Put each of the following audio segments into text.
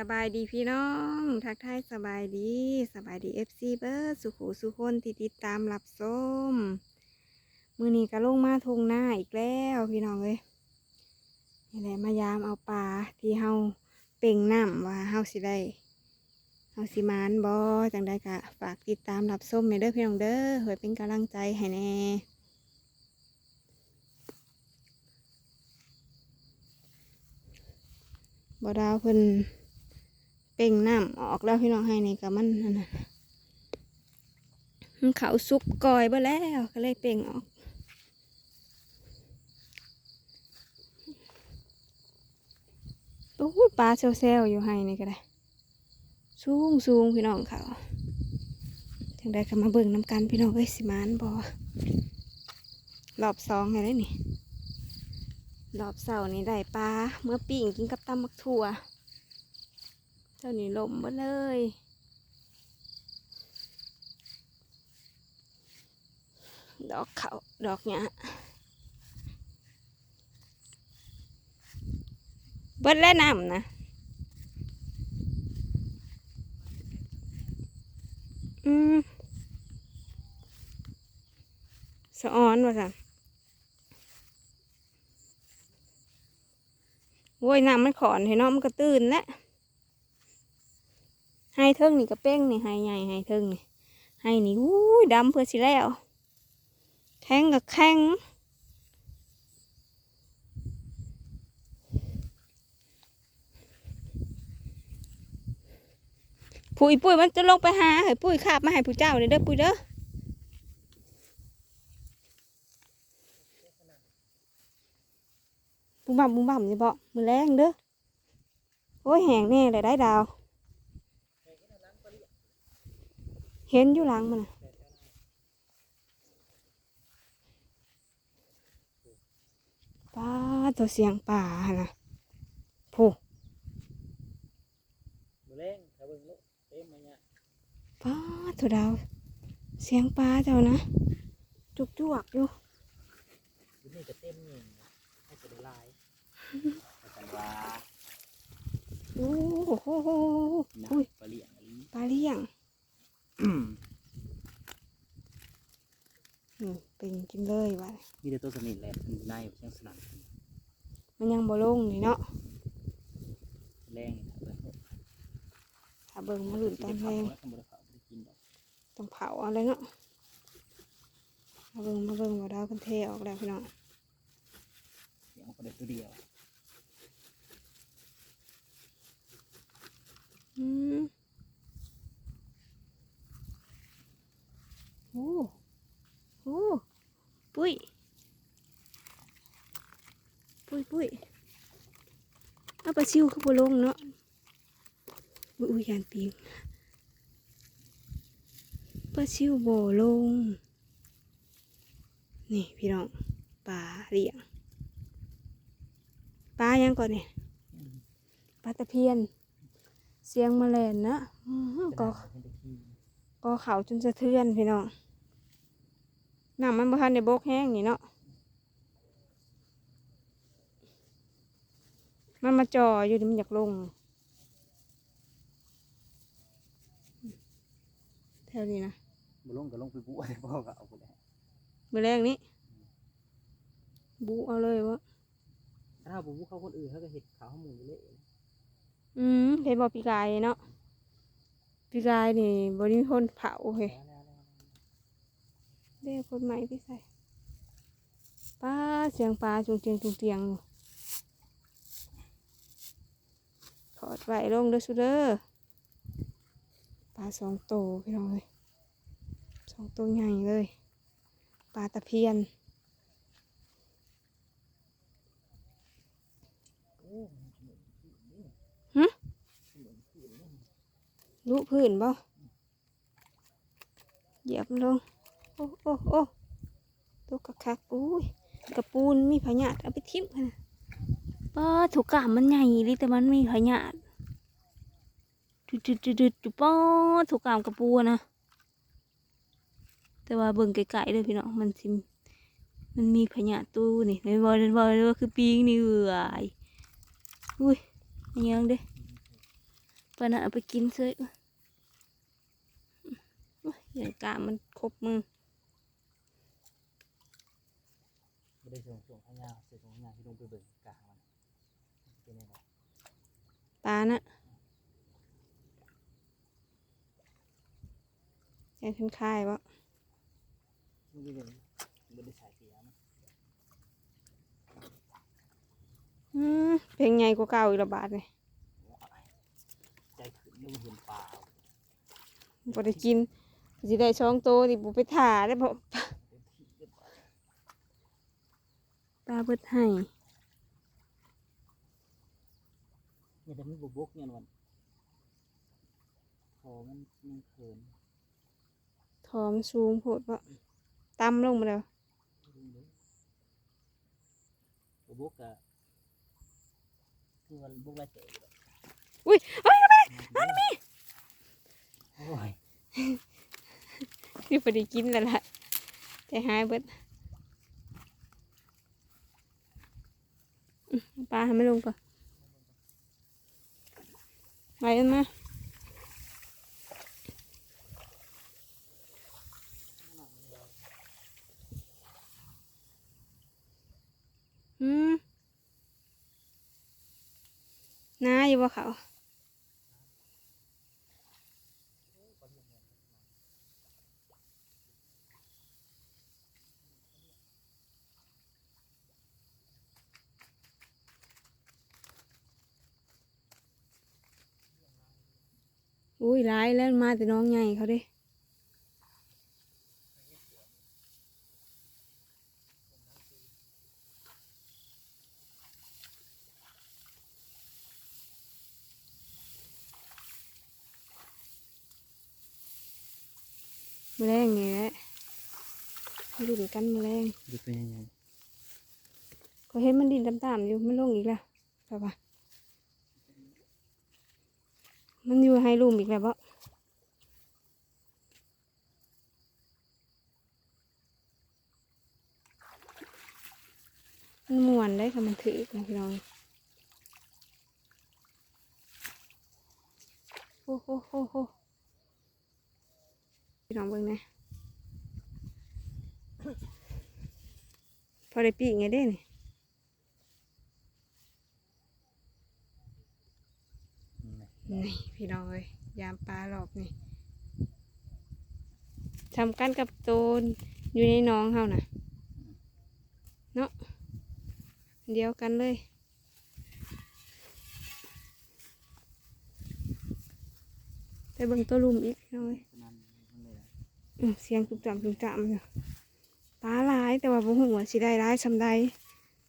สบายดีพี่น้อง ทักทายสบายดีสบายดีเอฟซีเบิร์ดสุขูสุคนที่ติดตามรับส้มมือนี้ก็ลงมาทงหน้าอีกแล้วพี่น้องเอ้ยนี่แหละมายามเอาปลาที่เฮาเป่งน้ำว่าเฮาสิได้เฮาสิมานบอจังได้กะฝากติดตามรับส้มในเด้อพี่น้องเด้อเพื่อเป็นกำลังใจให้แน่บอดาวเพิ่น เป่งน้ำออกแล้วพี่น้องให้นี่ก็มันนั่นน่ะมันเขาซุกกอยเบ่แล้วก็เลยเป่งออกโอ้ปลาเซลๆอยู่ให้นี่ก็ได้สูงสูงพี่น้องเขาจังได้ก็มาเบิ่งน้ำกันพี่น้องเอ้ยสิมานบอรอบสองไงได้นี่รอบเสาร์นี่ได้ปลาเมื่อปีงกินกับตำมักถั่ว เจ้านี่ลมมดเลยดอกเขาดอกเนี้ยเบิดแล้วน้ำนะอืมสะออนว่าสันโว้ยน้ำมันขอนเห็นเนาะมันก็ตื่นแล้ว ให้เทิงนี่ก็เป้งนี่ให้ใหญ่ให้เทิงนี่ให้นี่อู้ยดำเพื่อสิแล้วแข็งกับแข็งปุ๋ยปุ๋ยมันจะลงไปหาให้ปุ๋ยขาบมาให้ผู้เจ้าเลยเด้อปุ๋ยเด้อบุ้มบ่ำบุ้มบ่ำจะบอกมือแรงเด้อโอ้ยแหงแน่เลยได้ดาว เห็นอยู่หลังมันน่ะป้าตัวเสียงป่าหั่นนะผู้มือเล่งถ้าเบิ่งลูกเต็มมาเนี่ยป้าตัวดาว เสียงป่าเจ้านะจุกจวกอยู่อยู่นี่จะเต็มนี่นะให้จะได้ลายแต่กันว่าโอ้โหหนัอุ้ยกปลาเลี้ยงอันนี้ปลาเลี้ยงอืมอืม เป็นกินเลยว่ะมีแต่ตัวสนิทแหละอยู่ในเชียงสนั่นมันยังบ่ลงนี่เนาะแรงนี่ถ้าเบิ่งลูกถ้าเบิ่งมาหลุนตอนแรงแล้วทำบริษัทบริกินดอกต้องเผาเอะไรเนาะมาเบิ่งมาเบิ่งว่าดาวกันเทออกแล้วพี่น้องเสียงก็ได้ตัวเดียวอืม โอ้โอ้ปุ้ย ปุ้ยปุ้ยเอาปลาซิวเข้าไปลงเนาะอุ้ยปุยยานปีงปลาซิวโบลง นี่พี่น้องปลาเลี้ยงปลายังก่อนเนี่ยปลาตะเพียน เสียงแมลงนะก็ก็เขาจนสะเทือนพี่น้อง น้ำมันบ่ทันได้บกแห้งนี่เนาะ มันมาจ่ออยู่นี่มันอยากลง แถวนี้นะบุลงก็ลงไปบุอะไรพ่อก็เอาไปแล้วมือแรกนี้บูเอาเลยวะถ้าบุบุเขาคนอื่นเขาก็เห็ดขาวหมูอยู่เลยอืมเห็นบอกปีกายเนาะปีกายนี่บริมีคนเผาเฮ้ยแล้วแล้วแล้ว เด้คนใหม่พี่ใส่ป้าเสียงปลาจุงเตียงจุงเตียงถอดไหวลงเด้อสุดเด้อปลาสองโตวพี่น้องเลยสองตัวใหญ่เลยปลาตะเพียนโอ้ลุพื้นบ่เหยียบลง โอ้โอ้โอ้ตัวกระคักอุ้ยกระปูนมีพญาตเอาไปทิ้มนะป้าถูกกามมันใหญ่ดิแต่มันมีพญาตจุดจุดจุดจุดจุดป้าถูกกามกระปูนะแต่ว่าเบิ่งไกลๆเลยพี่น้องมันสิมันมีพญาตตู้นี่ไม่บอกเลยว่าคือปีงนี่เอื่อยอุ้ยอิหยังเด้เพื่อนเอาไปกินเซยอย่างกะมันครบมือ ไม่ได้ส่งส่งพญาเสียส่งพญาที่ลงไปเบิ่งกลางมันเป็นยังไงปลานะแกขึ้นค่ายวะไม่ได้เบิ่งไม่ได้ใส่เสียนะอืมเพลงใหญ่กว่าเก่าอีกระบาดเลยใจขึ้นยังเห็นปลาบ่ได้กินสิได้ช่องโตนี่บุไปถ่าได้บ่ เต็มที่เรียบร้อย ปลาเบิดให้เนี่ยแต่มันบุบกเนี่ยวันพอมันมันเขินทอมนสูงโพดบ่ต่ำลงมาแล้วลุงเลยบุบกอะคือวันบุกไรเตะอยู่ดอกอุ้ยเฮ้ยอันนี้โอ้ยคือบ่ได้กินแล้วล่ะแต่หายเบิดอื้อ ปลาให้ไม่ลงก่อนไปกันมาอืมน้าอยู่บ่เขา อุ้ยร้ายแล้วมาแต่น้องใหญ่เขาเด้แมลงนี่แหละดูดกันแมลงดูเป็นยังไงก็เห็นมันดินตามๆอยู่มันลงอีกแล้วไปปะ มันอยู่ให้ลุมอีกแล้วบ่มันม่วนได้ค่ะมันถือนะพี่น้องโอ้โหโหโหพี่น้องเบิ่งนะพอได้ปีกไงเด้นี่นี่พี่น้องเอ้ ยามปลาหลอกนี่ทำกันกับโตนอยู่ในน้องเฮาน่ะ เนาะเดียวกันเลยไปเบิ่งตัวลุมอีกพี่อยเสียงตุบจำตุบจำอยู่ปลาหลายแต่ว่าบ่ฮู้ว่าสิได้ร้ายซำใด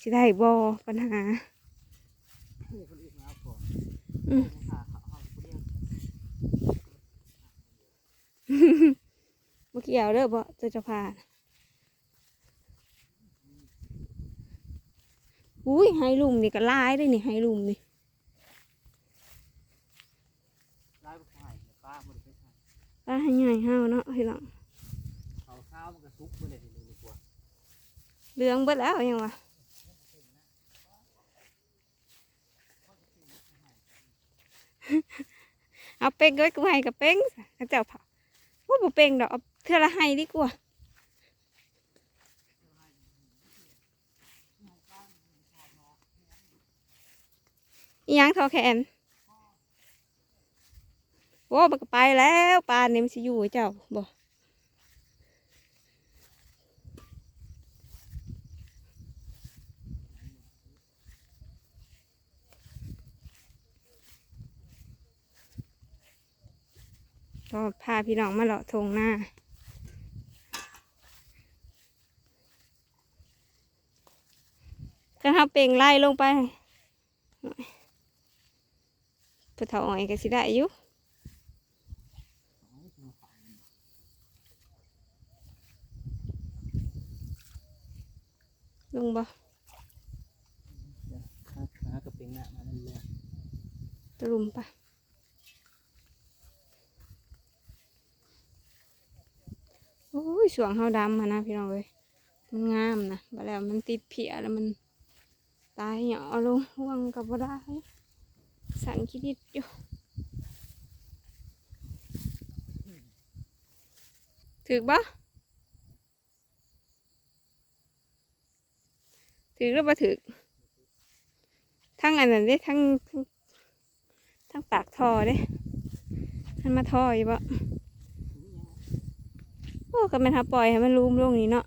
สิได้บ่ปัญหาอืมาเอาก่อน อืม หาเขาเอาคนเดียว เมื่อกี้เอาเด้อบ่เจะจะพาน่ะอุ้ยไฮลุมนี่ก็หลายได้นี่ไฮลุมนี่ได้ไปถ่ายเดี๋ยวป้าบริไปถ่ายปลาให้ใหญ่ห้าวเนาะพี่น้องเขาข้าวมันก็ซุกไปเลยทีนึงดีกว่าเหลืองเบิดแล้วยังวะเอาเป็งก็กูให้กับเป็งซะเจ้าเผาว่าบ่เป็งดอก เธอละให้ดีกว่าอีหยังทอแขนโอ้มันก็ไปแล้วปลาเนี่ยมันสิอยู่เจ้าบ่ก็พาพี่น้องมาเลาะทงหน้า ก็ทำเปล่งไล่ลงไปปะเถาอ่อยก็สิได้อยู่ลงบ่หากระเป๋งหน้ามานั่นเลยตะลุมปะโอ้ยสวงเฮาดำมานะพี่น้องเอ้ยมันงามนะบาแล้วมันติดเพียแล้วมัน ตายเหรอลงห่วงกับบ่ได้สั่คิดิดอยู่ถือบ่ถือหรือบ่ถือทั้งอันนั้นได้ทั้งทั้งปากทอได้มันมาทออยู่บ่โอ้ก็มันหาปล่อยให้มันรูมลงนี้เนาะ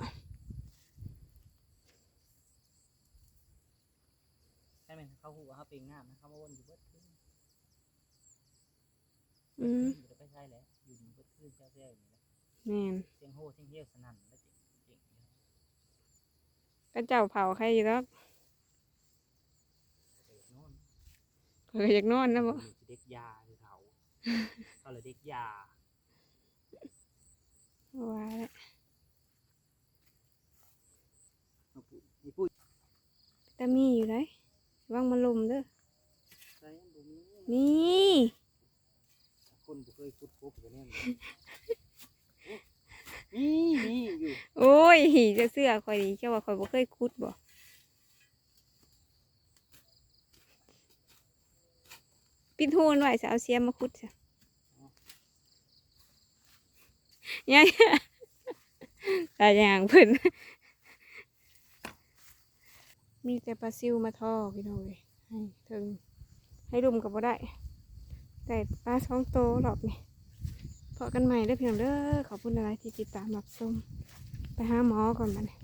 อืมอยู่แล้วไปใช่แล้วอยู่นี่เบิดขึ้นเจ้าเจ้าอยู่นี่แหละแม่นเสียงโห่เสียงเฮี้ยวสนั่นแล้วเจ๋งเจ๋งอยู่ก็เจ้าเผาใครอยู่แล้วเด็กโน่นเผื่ออยากนอนนะบ่อยู่ที่เด็กยาคือเขาเขาเลยเด็กยาว่าแล้วเอาปุนี่ปุ้ยแต่มีอยู่ไหนวางมาลมเด้อใส่บุมีมี คนบ่เคยพูดพบกันแน่นี่นี่อยู่โอ้ยจะเสื้อคอยดีแค่ว่าคอยบ่เคยคุดบ่ปิดหูมันไว้จะเอาเสียมมาคุดจ้ะยังแต่อย่างเพิ่นมีแต่ปลาซิวมาทอพี่น้องเลยให้ถึงให้รุมกับบ่ได้ แต่ปลาสองโตหรอกนี่พอกันใหม่ได้เพียงเด้อขอบคุณอะไรที่ติดตามรับชมไปหาหมอก่อนบัดนี้